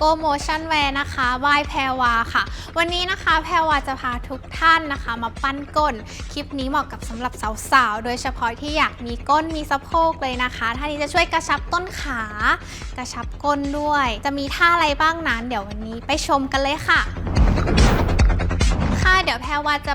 โกโมชั่นแวร์นะคะบายแพรวาค่ะ วันนี้นะคะแพรวาจะพาทุกท่านนะคะ มาปั้นก้น คลิปนี้เหมาะกับสำหรับสาวๆ โดยเฉพาะที่อยากมีก้นมีสะโพกเลยนะคะ ท่านี้จะช่วยกระชับต้นขา กระชับก้นด้วย จะมีท่าอะไรบ้างนั้น เดี๋ยววันนี้ไปชมกันเลยค่ะ ค่ะเดี๋ยวแพรวาจะ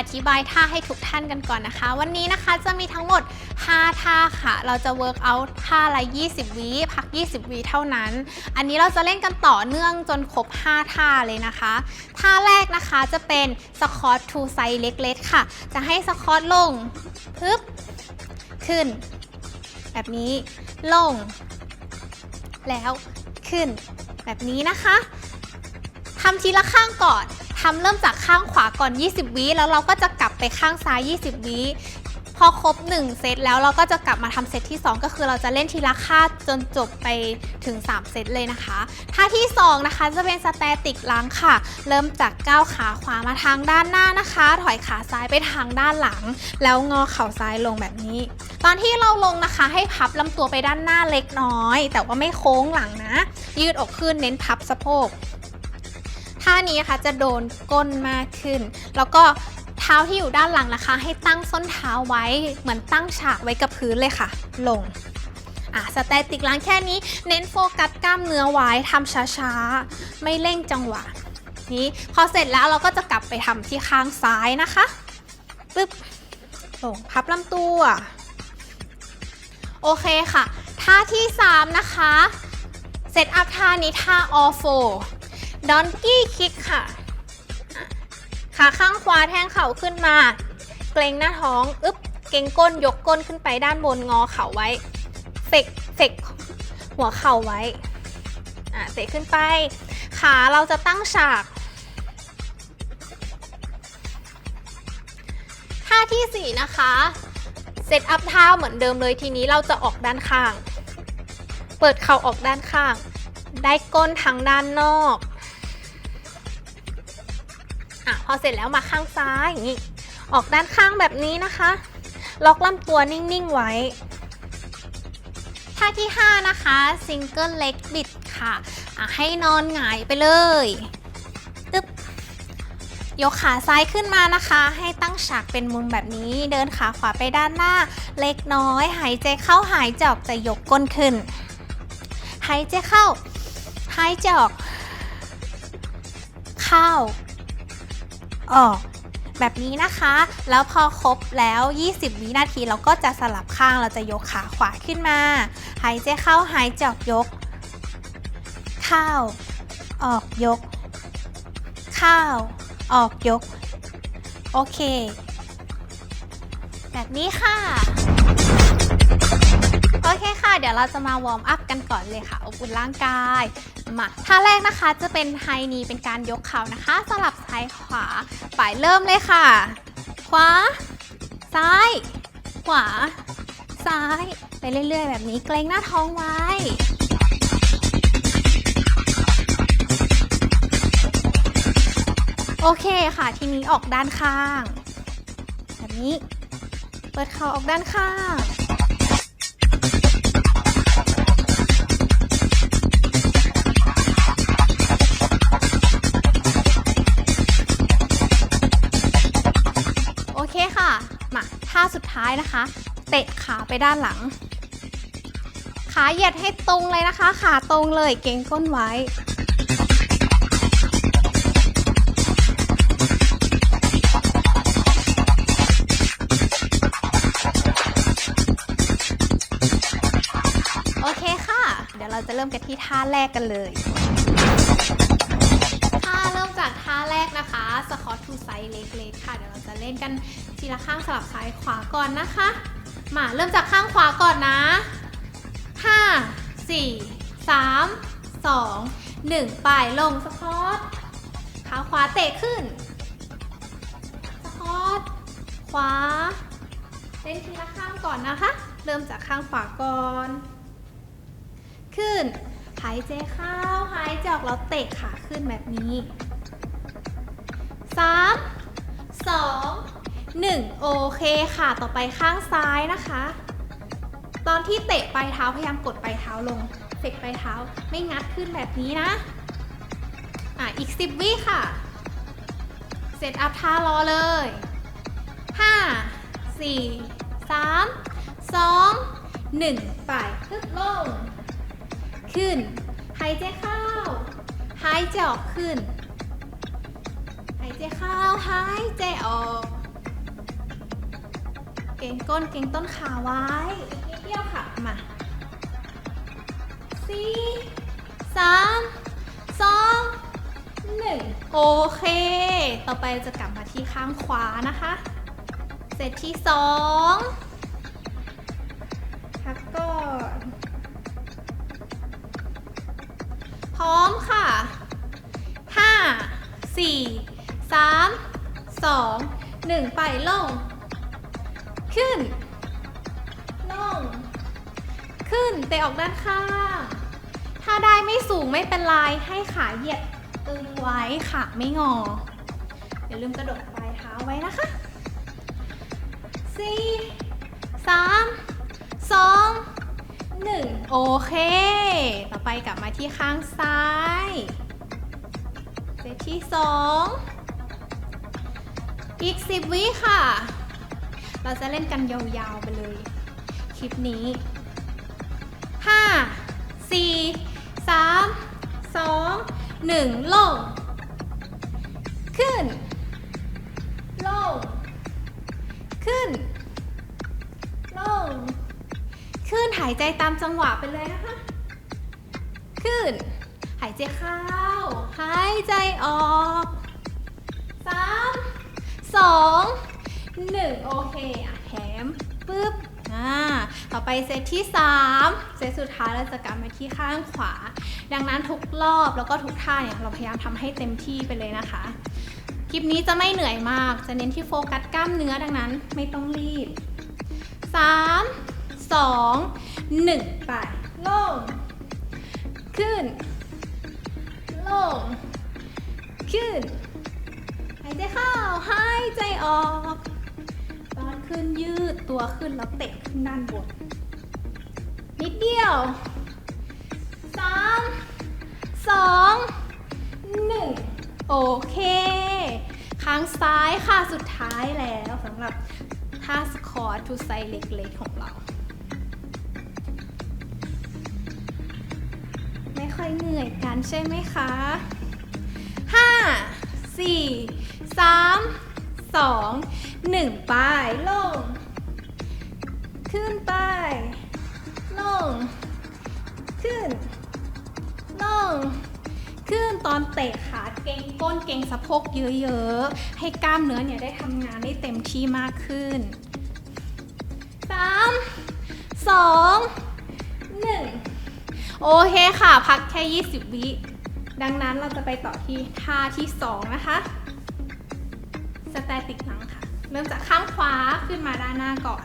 อธิบายท่าให้ทุกท่านกันก่อนนะคะ วันนี้นะคะจะมีทั้งหมด 5 ท่าค่ะ เราจะเวิร์กเอาท่าละ 20 วิพัก 20 วิเท่านั้น อันนี้เราจะเล่นกันต่อเนื่องจนครบ 5 ท่าเลยนะคะ ท่าแรกนะคะจะเป็นสคอตทูไซเล็กๆค่ะ จะให้สคอตลงปึ๊บขึ้น แบบนี้ลง แล้วขึ้น แบบนี้นะคะทำทีละข้างก่อน ทำเริ่มจากข้างขวาก่อน 20 วิแล้วเราก็จะกลับไปข้างซ้าย 20 วิพอครบ 1 เซตแล้วเราก็จะกลับมาทำเซตที่ 2 ก็คือเราจะเล่นทีละค่าจนจบไปถึง 3 เซตเลยนะคะ ท่าที่ 2 นะคะจะเป็นสแตติกล้างค่ะ เริ่มจากก้าวขาขวามาทางด้านหน้านะคะ ถอยขาซ้ายไปทางด้านหลัง แล้วงอเข่าซ้ายลงแบบนี้ ตอนที่เราลงนะคะ ให้พับลำตัวไปด้านหน้าเล็กน้อย แต่ว่าไม่โค้งหลังนะ ยืดอกขึ้นเน้นพับสะโพก ท่านี้นะคะจะโดนก้นมากขึ้น แล้วก็เท้าที่อยู่ด้านหลังนะคะ ให้ตั้งส้นเท้าไว้เหมือนตั้งฉากไว้กับพื้นเลยค่ะ ลงอะสแตติกล้างแค่นี้เน้นโฟกัสกล้ามเนื้อไว้ทำช้าๆ ไม่เร่งจังหวะนี้พอเสร็จแล้วเราก็จะกลับไปทำที่ข้างซ้ายนะคะปึ๊บลงพับลำตัว โอเคค่ะ ท่าที่ 3 นะคะ เซตอัพท่านี้ท่าออโฟ ดอนกี้คิกค่ะ ขาข้างขวาแทงเข่าขึ้นมา เกรงหน้าท้องอึ๊บเกรงก้นยกก้นขึ้นไปด้านบนงอเข่าไว้ เฟกเฟกหัวเข่าไว้อะเตะขึ้นไป ขาเราจะตั้งฉากท่าทีสี่4 นะคะเซตอัพเท้าเหมือนเดิมเลยทีนี้เราจะออกด้านข้าง เปิดเข่าออกด้านข้าง ได้ก้นทางด้านนอก อะพอเสร็จแล้วมาข้างซ้ายอย่างนี้ ออกด้านข้างแบบนี้นะคะ ล็อกลำตัวนิ่งๆไว้ท่าที่ 5 นะคะซิงเกิลเล็กบิดค่ะะให้นอนหงายไปเลยตึ๊บยกขาซ้ายขึ้นมานะคะ ให้ตั้งฉากเป็นมุมแบบนี้ เดินขาขวาไปด้านหน้า เล็กน้อย หายใจเข้าหายใจออกจะยกก้นขึ้น หายใจเข้า หายใจออก เข้า ออก แบบนี้นะคะ แล้วพอครบแล้ว 20 วินาทีเราก็จะสลับข้างเราจะยกขาขวาขึ้นมา หายใจเข้าหายใจออกยก เข้า ออกยก เข้า ออกยก โอเค แบบนี้ค่ะ เคค่ะ เดี๋ยวเราจะมาวอร์มอัพกันก่อนเลยค่ะ อบอุ่นร่างกาย มาท่าแรกนะคะจะเป็นไฮนีเป็นการยกเข่านะคะ สลับซ้ายขวาไปเริ่มเลยค่ะ ขวา ซ้าย ขวา ซ้าย ไปเรื่อย ๆ แบบนี้เกรงหน้าท้องไว้โอเคค่ะ ทีนี้ออกด้านข้าง แบบนี้ เปิดเข่าออกด้านข้างาสุดท้ายนะคะ เตะขาไปด้านหลัง ขาเหยียดให้ตรงเลยนะคะ ขาตรงเลยเก่งก้นไว้ โอเคค่ะ เดี๋ยวเราจะเริ่มกันที่ท่าแรกกันเลย ไซส์เล็กๆค่ะ เดี๋ยวเราจะเล่นกันทีละข้างสลับซ้ายขวาก่อนนะคะ มาเริ่มจากข้างขวาก่อนนะ 5 4 3 2 1 ไปลงสคอตขาขวาเตะขึ้นสคอตขวา เล่นทีละข้างก่อนนะคะ เริ่มจากข้างขวาก่อน ขึ้นหายใจเข้าหายใจออกแล้วเตะขาขึ้นแบบนี้ 3 2 1 โอเคค่ะ ต่อไปข้างซ้ายนะคะ ตอนที่เตะปลายเท้าพยายามกดปลายเท้าลง เฟกปลายเท้าไม่งัดขึ้นแบบนี้นะ อะ อีก 10 วิค่ะ เซตอัพท่ารอเลย 5 4 3 2 1 ไปพึบลง ขึ้น หายใจเข้า หายใจออกขึ้น ใจเข้าหายใจออก เก่งก้นเก่งต้นขาไว้นิดเดียวค่ะ มาสี่สามสองหนึ่งโอเค ต่อไปจะกลับมาที่ข้างขวานะคะเซตที่สองพักก่อนพร้อมค่ะ5 4 3 2 1 ไปลง ขึ้น ลง ขึ้นเตะออกด้านข้าง ถ้าได้ไม่สูงไม่เป็นไร ให้ขาเหยียดตึงไว้ขาไม่งอ อย่าลืมกระดกปลายเท้าไว้นะคะ4 3 2 1โอเค ต่อไปกลับมาที่ข้างซ้ายเซตที่2อี อีก 10 วิค่ะ เราจะเล่นกันยาวๆไปเลย คลิปนี้ 5 4 3 2 1 ลง ขึ้น ลง ขึ้น ลง ขึ้นหายใจตามจังหวะไปเลยนะคะขึ้น หายใจเข้า หายใจออกสาม สองหนึ่งโอเคอะแถมปึ๊บอ่าต่อไปเซตที่ 3 เซตสุดท้ายเราจะกลับมาที่ข้างขวา ดังนั้นทุกรอบแล้วก็ทุกท่าเนี่ยเราพยายามทำให้เต็มที่ไปเลยนะคะ คลิปนี้จะไม่เหนื่อยมาก จะเน้นที่โฟกัสกล้ามเนื้อดังนั้นไม่ต้องรีบ 3 2 1 ไป ลง ขึ้น ลง ขึ้นายใจเข้าหายใจออก ตอนขึ้นยืดตัวขึ้นแล้วเตะขึ้นด้านบน นิดเดียวสามสองหนึ่งโอเคข้างซ้ายค่ะสุดท้ายแล้วสำหรับท่าสคอร์ทูไซเล็กๆของเรา ไม่ค่อยเหนื่อยกันใช่ไหมคะ5 4 3 2 1 ไป ลง ขึ้นไป ลง ขึ้น ลง ขึ้นตอนเตะขาเก่งก้นเก่งสะโพกเยอะๆ ให้กล้ามเนื้อเนี่ยได้ทำงานได้เต็มที่มากขึ้น 3 2 1 โอเคค่ะ พักแค่ 20 วิดังนั้นเราจะไปต่อที่ท่าที่ 2 นะคะ สแตติกหลังค่ะ เริ่มจากข้างขวาขึ้นมาด้านหน้าก่อน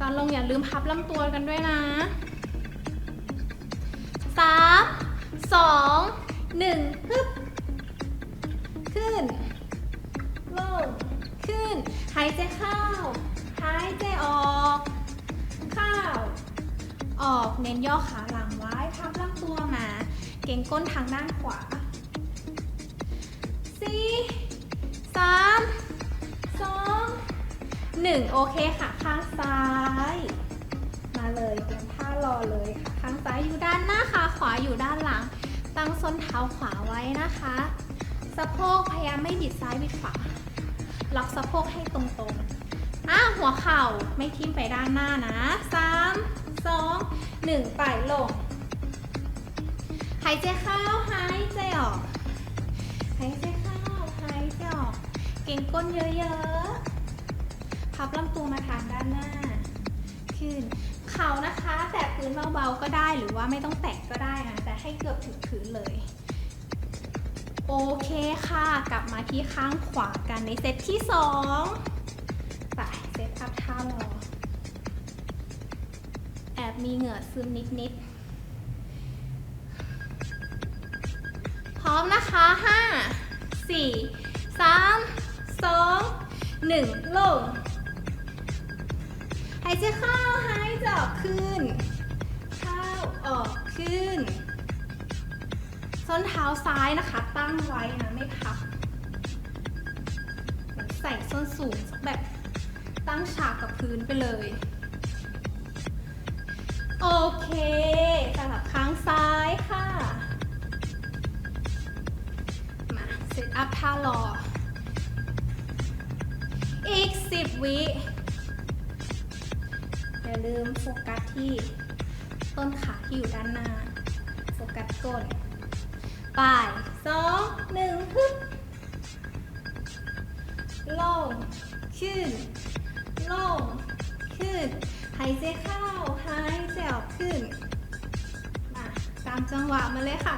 ตอนลงอย่าลืมพับลำตัวกันด้วยนะสามสองหนึ่งฮึบขึ้นลงขึ้น หายใจเข้า หายใจออก เข้า ออกเน้นย่อขาหลังไว้พับลำตัวมา เก่งก้นทางด้านขวาสี่ามสองหนึ่งโอเคค่ะ ข้างซ้าย มาเลยเตรียมท่ารอเลยค่ะ ข้างซ้ายอยู่ด้านหน้าขาขวาอยู่ด้านหลัง ตั้งส้นเท้าขวาไว้นะคะ สะโพกพยายามไม่บิดซ้ายบิดขวา ล็อกสะโพกให้ตรงๆอะหัวเข่าไม่ทิ่มไปด้านหน้านะสามสองหนึ่งไปลง หายใจเข้าหายใจออก หายใจ เก่งก้นเยอะๆ พับลำตัวมาทางด้านหน้า ขึ้น เข่านะคะ แตะพื้นเบาๆ ก็ได้หรือว่าไม่ต้องแตะก็ได้นะแต่ให้เกือบถึงพื้นเลย โอเคค่ะ กลับมาที่ข้างขวากันในเซตที่สองไปเซตอัพท่ารอ แอบมีเหงื่อซึมนิดๆ พร้อมนะคะ 5 4 3 2 1ลง หายใจเข้าหายใจออกขึ้น เข้าออกขึ้น ส้นเท้าซ้ายนะคะ ตั้งไว้นะไม่พับเหมือนใส่ส้นสูงสักแบบตั้งฉากกับพื้นไปเลย โอเคสลับข้างซ้ายค่ะ มาเซตอัพท่ารอ อีก 10 วิอย่าลืมโฟกัสที่ต้นขาที่อยู่ด้านหน้า โฟกัสก้นไป่ายสองหนึ่งฮึบลงขึ้นลงขึ้น หายใจเข้า หายใจออกขึ้น มาตามจังหวะมาเลยค่ะ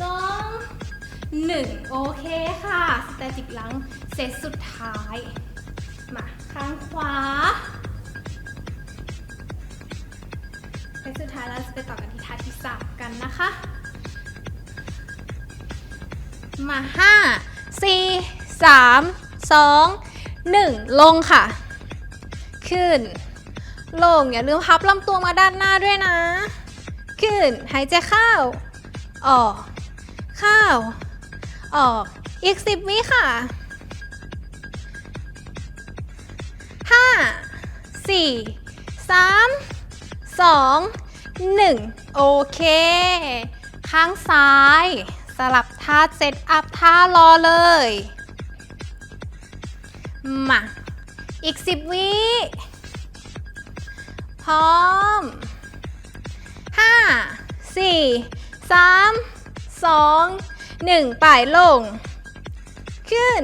สอง หนึ่งโอเคค่ะสแตติกหลังเซตสุดท้าย มาข้างขวาเซตสุดท้ายเราจะไปต่อกันที่ท่าที่สามกันนะคะ มาห้าสี่สามสองหนึ่งลงค่ะ ขึ้น ลงอย่าลืมพับลำตัวมาด้านหน้าด้วยนะ ขึ้น หายใจเข้า ออก เข้า ออก อีกสิบวิค่ะห้าสี่สามสองหนึ่งโอเค ข้างซ้าย สลับท่าเซตอัพท่ารอเลย มา อีกสิบวิพร้อมห้าสี่สามสอง หนึ่งป่ายลง ขึ้น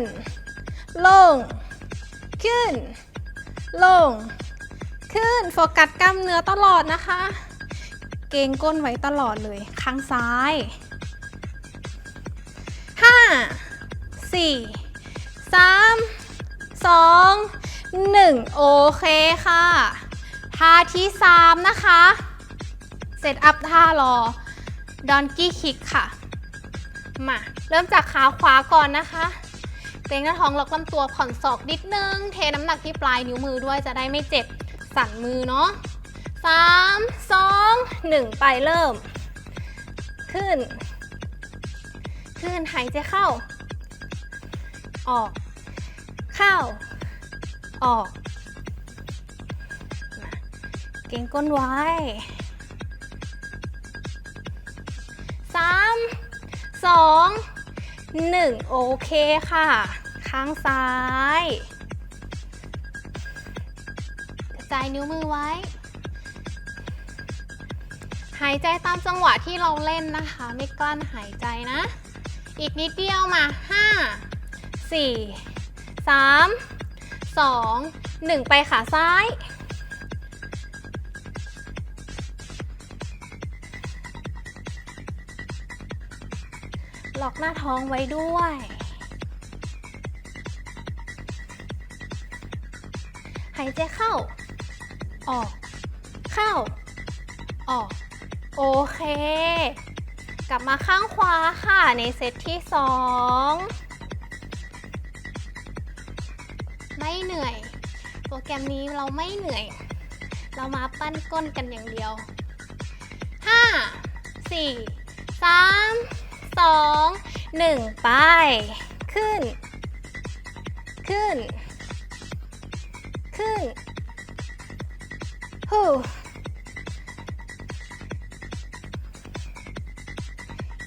ลง ขึ้น ลง ขึ้น โฟกัสกล้ามเนื้อตลอดนะคะ เกรงก้นไว้ตลอดเลยข้างซ้ายห้าสี่สามสองหนึ่งโอเคค่ะ ท่าที่สามนะคะเซตอัพท่ารอ ดอนกี้คิกค่ะ มาเริ่มจากขาขวาก่อนนะคะเกรงหน้าท้องล็อกลำตัวผ่อนศอกนิดนึง เทน้ำหนักที่ปลายนิ้วมือด้วยจะได้ไม่เจ็บสั่นมือเนาะสามสองหนึ่งไปเริ่ม ขึ้น ขึ้นหายใจเข้า ออก เข้า ออก เก่งก้นไว้ 2 1 โอเคค่ะ ข้างซ้ายกระจายนิ้วมือไว้ หายใจตามจังหวะที่เราเล่นนะคะ ไม่กลั้นหายใจนะ อีกนิดเดียวมา 5 4 3 2 1 ไปขาซ้าย ล็อกหน้าท้องไว้ด้วย หายใจเข้า ออก เข้า ออก โอเค กลับมาข้างขวาค่ะในเซตที่2ไม่เหนื่อย โปรแกรมนี้เราไม่เหนื่อย เรามาปั้นก้นกันอย่างเดียว 5 4 3 2 1 ไป ขึ้น ขึ้น ขึ้นฮู้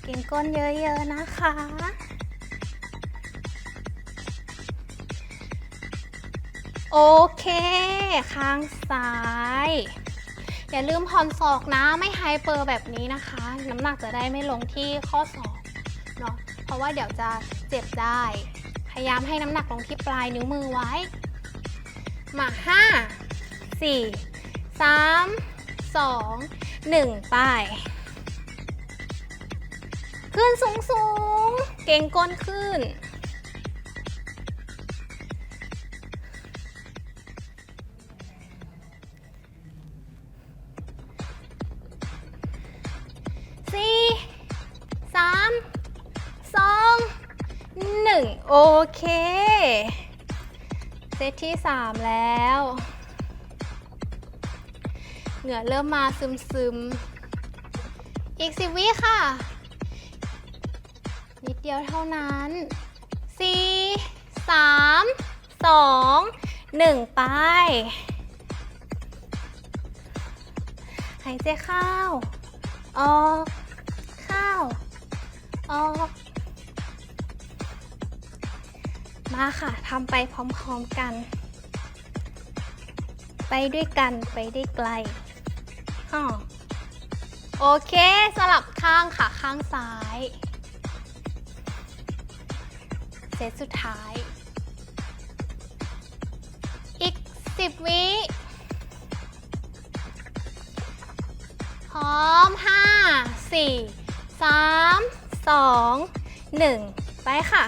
กินก้นเยอะๆนะคะ โอเค ข้างซ้าย อย่าลืมผ่อนศอกนะ ไม่ไฮเปอร์แบบนี้นะคะ น้ำหนักจะได้ไม่ลงที่ข้อศอก เพราะว่าเดี๋ยวจะเจ็บได้ พยายามให้น้ำหนักลงที่ปลายนิ้วมือไว้ มา5 4 3 2 1ไป ขึ้นสูงสูงๆเก่งก้นขึ้น 1 โอเค เซตที่ 3 แล้ว เหงื่อเริ่มมาซึมซึมอีก 10 วิค่ะ นิดเดียวเท่านั้น 4 3 2 1 ไป หายใจเข้า ออก เข้า ออก ค่ะทำไปพร้อมๆกัน ไปด้วยกันไปได้ไกลอ้อโอเค สลับข้างค่ะ ข้างซ้าย เซตสุดท้าย อีก 10 วิ พร้อม 5 4 3 2 1 ไปค่ะ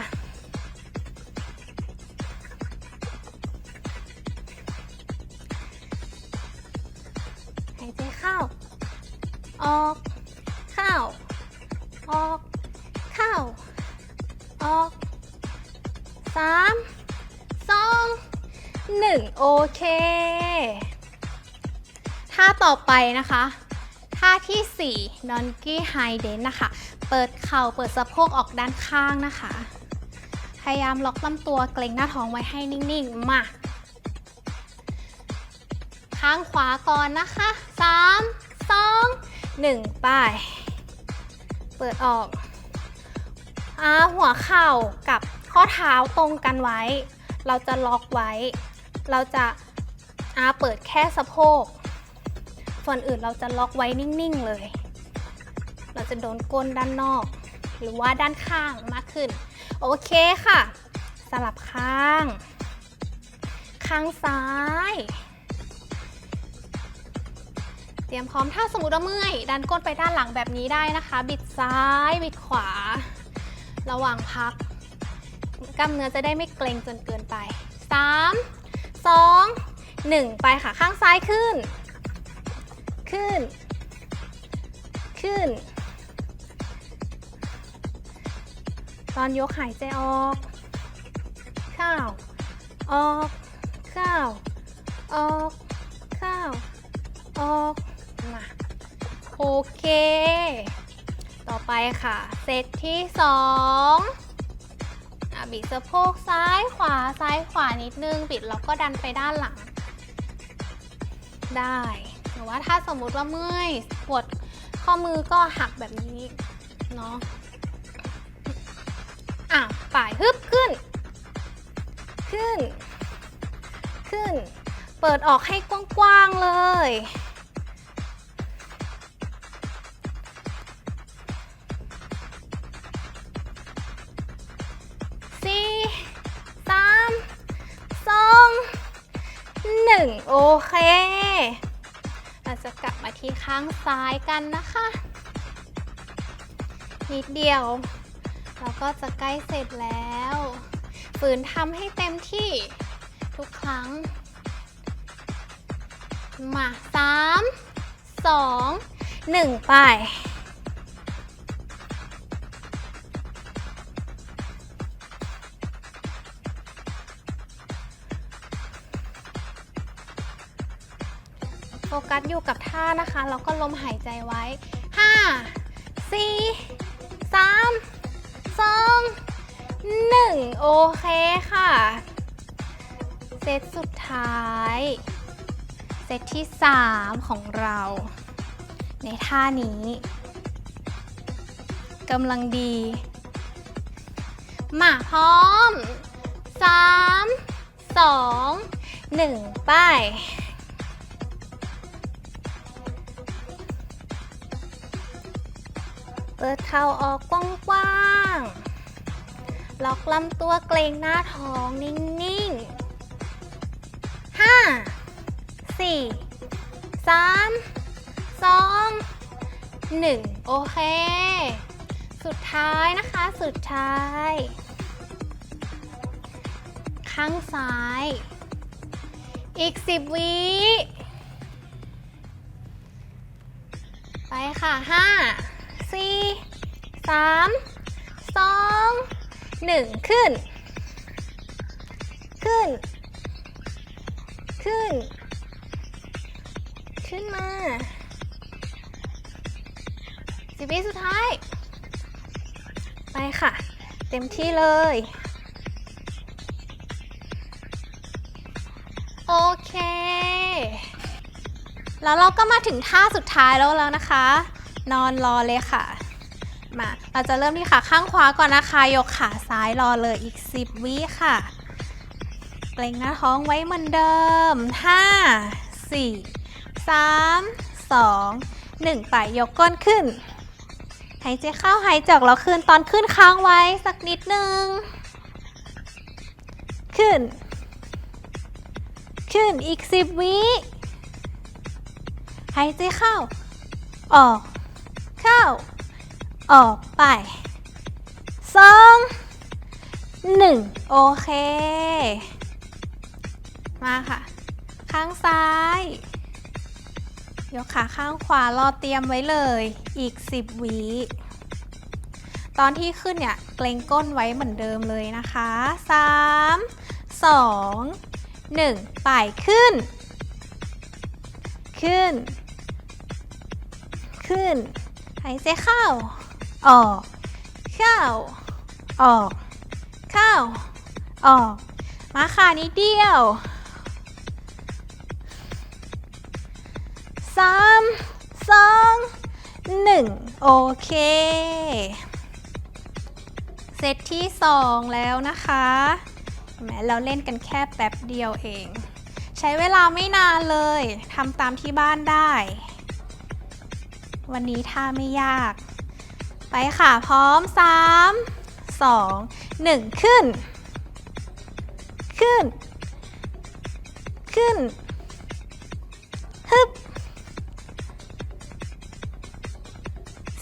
ออกเข้าออกเข้าออกสามสองหนึ่งโอเค ท่าต่อไปนะคะ ท่าที่4 Donkey High Dent นะคะ เปิดเข่าเปิดสะโพกออกด้านข้างนะคะ พยายามล็อกลำตัวเกรงหน้าท้องไว้ให้นิ่งๆ มาข้างขวาก่อนนะคะ3 2 1ไปเปิดออกอาหัวเข่ากับข้อเท้าตรงกันไว้ เราจะล็อกไว้ เราจะอาเปิดแค่สะโพก ส่วนอื่นเราจะล็อกไว้นิ่งๆเลย เราจะโดนก้นด้านนอก หรือว่าด้านข้างมากขึ้น โอเคค่ะ สลับข้าง ข้างซ้าย เตรียมพร้อมถ้าสมมติว่าเมื่อยดันก้นไปด้านหลังแบบนี้ได้นะคะ บิดซ้ายบิดขวา ระหว่างพัก กล้ามเนื้อจะได้ไม่เกร็งจนเกินไป 3 2 1 ไปค่ะข้างซ้ายขึ้น ขึ้น ขึ้น ตอนยกหายใจออก เข้า ออก เข้า ออก เข้า ออก โอเค ต่อไปค่ะ เซตที่สองอบิดสะโพกซ้ายขวาซ้ายขวานิดนึง บิดแล้วก็ดันไปด้านหลัง ได้หรือว่าถ้าสมมุติว่าเมื่อยปวดข้อมือก็หักแบบนี้เนาะอะป่ายฮึบขึ้น ขึ้น ขึ้น เปิดออกให้กว้างๆเลย ที่ข้างซ้ายกันนะคะ นิดเดียว เราก็จะใกล้เสร็จแล้ว ฝืนทำให้เต็มที่ทุกครั้ง มาสามสองหนึ่งไป โฟกัสอยู่กับท่านะคะ แล้วก็ลมหายใจไว้ 5 4 3 2 1 โอเคค่ะ เซตสุดท้าย เซตที่ 3 ของเรา ในท่านี้กำลังดี มาพร้อม 3 2 1 ไป เปิดเข่าออกกว้างๆ ล็อกลำตัวเกรงหน้าท้องนิ่งๆห้าสี่สามสองหนึ่งโอเค สุดท้ายนะคะสุดท้าย ข้างซ้าย อีก10วิไปค่ะ5 สี่สามสองหนึ่งขึ้น ขึ้น ขึ้นขขึ้นมาสิบวิสุดท้าย ไปค่ะ เต็มที่เลย โอเค แล้วเราก็มาถึงท่าสุดท้ายแล้วแล้วนะคะ นอนรอเลยค่ะ มา เราจะเริ่มที่ขาข้างขวาก่อนนะคะ ยกขาซ้ายรอเลยอีก 10 วิค่ะ เกรงหน้าท้องไว้เหมือนเดิม 5 4 3 2 1 ไป ยกก้นขึ้น หายใจเข้าหายใจออกแล้วขึ้นตอนขึ้นค้างไว้สักนิดนึง ขึ้น ขึ้นอีก 10 วิหายใจเข้า ออก เข้า ออกไปสองหนึ่งโอเค มาค่ะ ข้างซ้าย ยกขาข้างขวารอเตรียมไว้เลย อีก 10วิตอนที่ขึ้นเนี่ย เกรงก้นไว้เหมือนเดิมเลยนะคะ 3 2 1ไปขึ้น ขึ้น ขึ้น หายใจเข้า ออก เข้า ออก เข้า ออก มาค่ะนิดเดียวสามสองหนึ่งโอเค เซตที่สองแล้วนะคะแหมเราเล่นกันแค่แป๊บเดียวเอง ใช้เวลาไม่นานเลยทำตามที่บ้านได้ วันนี้ท่าไม่ยาก ไปค่ะพร้อม 3 2 1 ขึ้น ขึ้น ขึ้น ฮึบ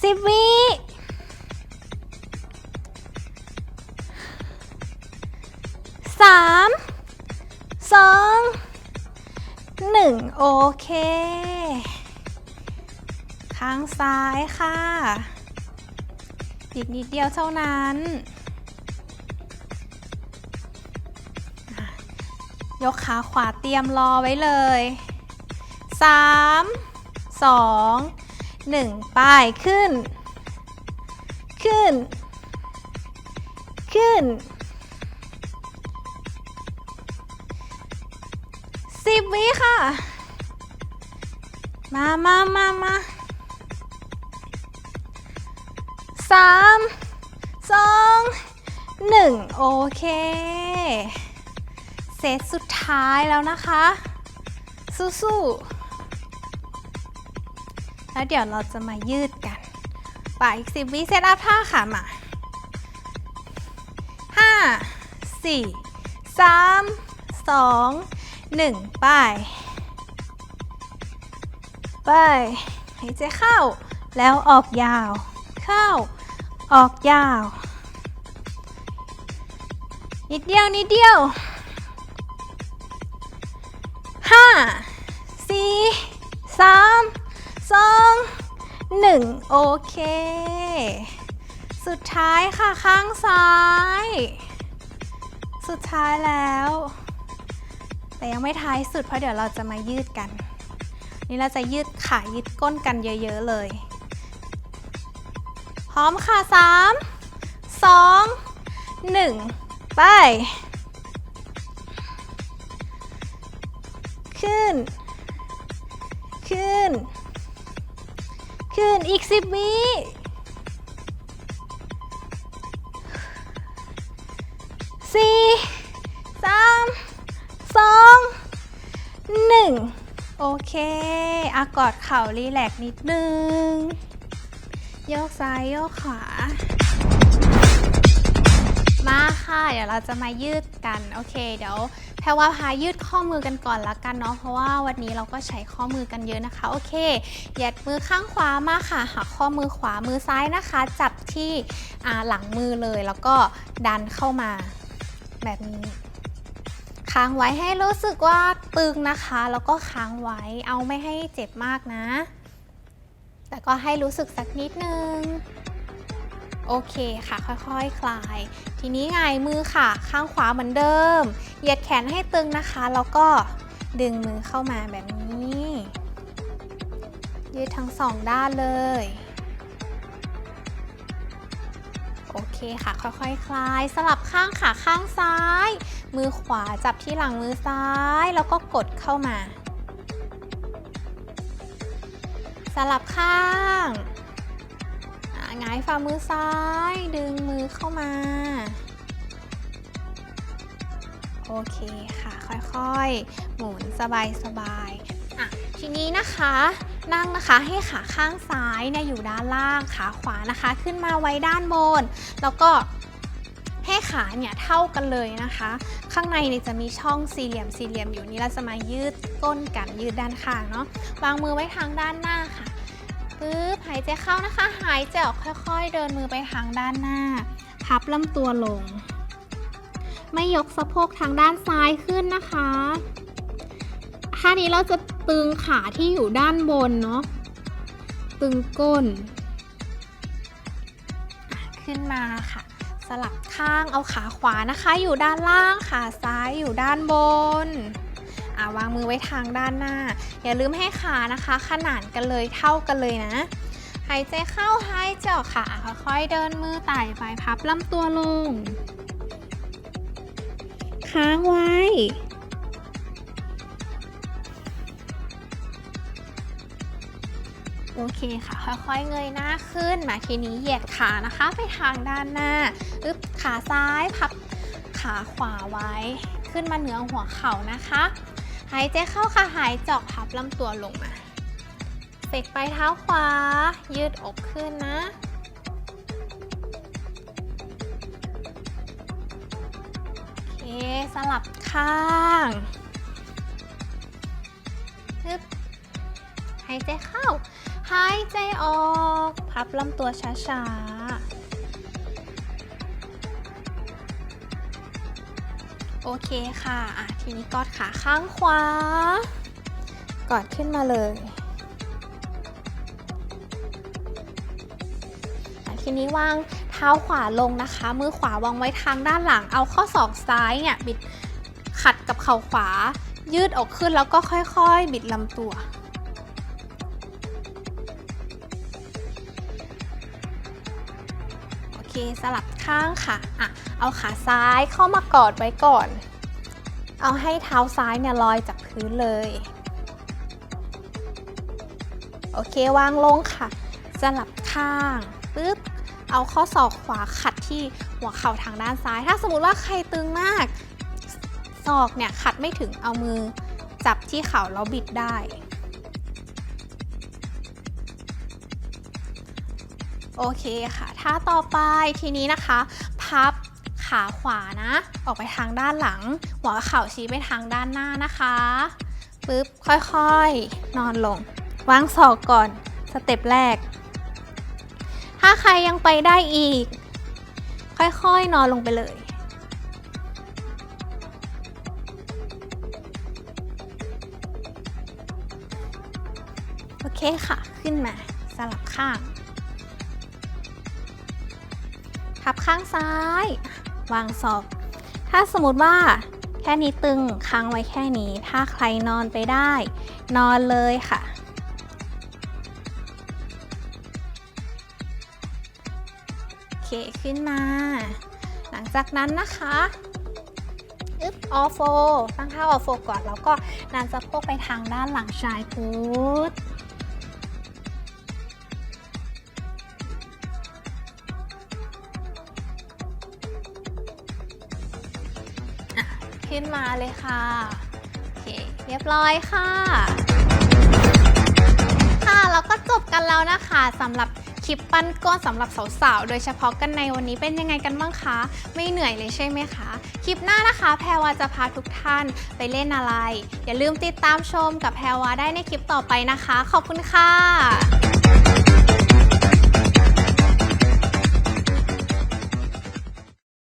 สิบวิสามสองหนึ่งโอเค ข้างซ้ายค่ะ อีกนิดเดียวเท่านั้น ยกขาขวาเตรียมรอไว้เลย 3 2 1ป้ายขึ้น ขึ้น ขึ้นสิบวิค่ะ มามามามา สามสองหนึ่งโอเค เซตสุดท้ายแล้วนะคะ สู้ๆ แล้วเดี๋ยวเราจะมายืดกันไปอีกสิบวิเซตอัพท่าขามาห้าสี่สามสองหนึ่งไป ไปหายใจเข้าแล้วออกยาว เข้า ออกยาว นิดเดียว นิดเดียวห้าสี่สามสองหนึ่งโอเค สุดท้ายค่ะข้างซ้าย สุดท้ายแล้ว แต่ยังไม่ท้ายสุดเพราะเดี๋ยวเราจะมายืดกัน นี่เราจะยืดขายืดก้นกันเยอะ ๆ เลย ร้อมค่ะ3 2 1ไป ขึ้น ขึ้น ขึ้นอีก10วิสี่สามสองหนึ่งโอเคอากอดเข่ารีแลกนิดนึง โยกซ้ายโยกขวา มาค่ะ เดี๋ยวเราจะมายืดกัน โอเค เดี๋ยวแพรว่าพายืดข้อมือกันก่อนละกันเนาะ เพราะว่าวันนี้เราก็ใช้ข้อมือกันเยอะนะคะ โอเค เหยัดมือข้างขวามาค่ะ หักข้อมือขวา มือซ้ายนะคะ จับที่หลังมือเลย แล้วก็ดันเข้ามาแบบนี้ค้างไว้ให้รู้สึกว่าตึงนะคะ แล้วก็ค้างไว้ เอาไม่ให้เจ็บมากนะ แต่ก็ให้รู้สึกสักนิดนึง โอเคค่ะ ค่อยๆคคลาย ทีนี้ไงมือค่ะ ข้างขวาเหมือนเดิม เหยียดแขนให้ตึงนะคะ แล้วก็ดึงมือเข้ามาแบบนี้ ยืดทั้งสองด้านเลย โอเคค่ะ ค่อยๆคคลาย สลับข้างขาข้างซ้าย มือขวาจับที่หลังมือซ้าย แล้วก็กดเข้ามา สลับข้างหงายฝ่ามือซ้าย ดึงมือเข้ามา โอเคค่ะ ค่อยๆ หมุนสบายๆอะทีนี้นะคะนั่งนะคะให้ขาข้างซ้ายเนี่ยอยู่ด้านล่างขาขวานะคะ ขึ้นมาไว้ด้านบน แล้วก็ ให้ขาเนี่ยเท่ากันเลยนะคะ ข้างในเนี่ยจะมีช่องสี่เหลี่ยมสี่เหลี่ยมอยู่นี้เราจะมายืดก้นกันยืดด้านข้างเนาะวางมือไว้ทางด้านหน้าค่ะปึ๊บหายใจเข้านะคะ หายใจออกค่อย ๆ เดินมือไปทางด้านหน้า พับลำตัวลง ไม่ยกสะโพกทางด้านซ้ายขึ้นนะคะท่านี้เราจะตึงขาที่อยู่ด้านบนเนาะตึงก้น ขึ้นมาค่ะ สลับข้างเอาขาขวานะคะ อยู่ด้านล่างขาซ้ายอยู่ด้านบนาวางมือไว้ทางด้านหน้า อย่าลืมให้ขานะคะ ขนานกันเลยเท่ากันเลยนะหายใจเข้าหายใจออกค่ะค่อยๆเดินมือไต่ไปพับลำตัวลง ค้างไว้ โอเคค่ะ ค่อยๆเงยหน้าขึ้นมาทีนี้เหยียดขานะคะ ไปทางด้านหน้า อึบขาซ้ายพับขาขวาไว้ ขึ้นมาเหนือหัวเข่านะคะ หายใจเข้าค่ะหายจอกพับลำตัวลงมาเฟกไปเท้าขวา ยืดอกขึ้นนะ โอเค สลับข้างฮึบหายใจเข้า หายใจออก พับลำตัวช้าๆ โอเคค่ะอะ ทีนี้กอดขาข้างขวา กอดขึ้นมาเลยทีนี้วางเท้าขวาลงนะคะ มือขวาวางไว้ทางด้านหลัง เอาข้อศอกซ้ายเนี่ยบิดขัดกับเข่าขวา ยืดออกขึ้นแล้วก็ค่อยๆ บิดลำตัวโอเคสลับข้างค่ะอะ เอาขาซ้ายเข้ามากอดไว้ก่อน เอาให้เท้าซ้ายเนี่ยลอยจากพื้นเลย โอเควางลงค่ะสลับข้างปึ๊บเอาข้อศอกขวาขัดที่หัวเข่าทางด้านซ้าย ถ้าสมมติว่าใครตึงมากศอกเนี่ยขัดไม่ถึงเอามือ จับที่เข่าแล้วบิดได้ โอเคค่ะท่าต่อไปทีนี้นะคะ พับ ขาขวานะ ออกไปทางด้านหลัง หัวเข่าชี้ไปทางด้านหน้านะคะปึ๊บค่อยๆ นอนลง วางศอกก่อนสเต็ปแรก ถ้าใครยังไปได้อีก ค่อยๆ นอนลงไปเลยโอเคค่ะ ขึ้นมา สลับข้างพับข้างซ้าย วางศอก ถ้าสมมติว่าแค่นี้ตึงค้างไว้แค่นี้ ถ้าใครนอนไปได้ นอนเลยค่ะ โอเคขึ้นมา หลังจากนั้นนะคะอึ๊บออโฟตั้งท่าออโฟก่อน แล้วก็ดันสะโพกไปทางด้านหลังชายพุทธ ขึ้นมาเลยค่ะโอเคเรียบร้อยค่ะ ค่ะแล้วก็จบกันแล้วนะคะสำหรับคลิปปั้นก้นสำหรับสาวๆ โดยเฉพาะกันในวันนี้เป็นยังไงกันบ้างคะ ไม่เหนื่อยเลยใช่ไหมคะ คลิปหน้านะคะ แพรวาจะพาทุกท่านไปเล่นอะไร อย่าลืมติดตามชมกับแพรวาได้ในคลิปต่อไปนะคะ ขอบคุณค่ะ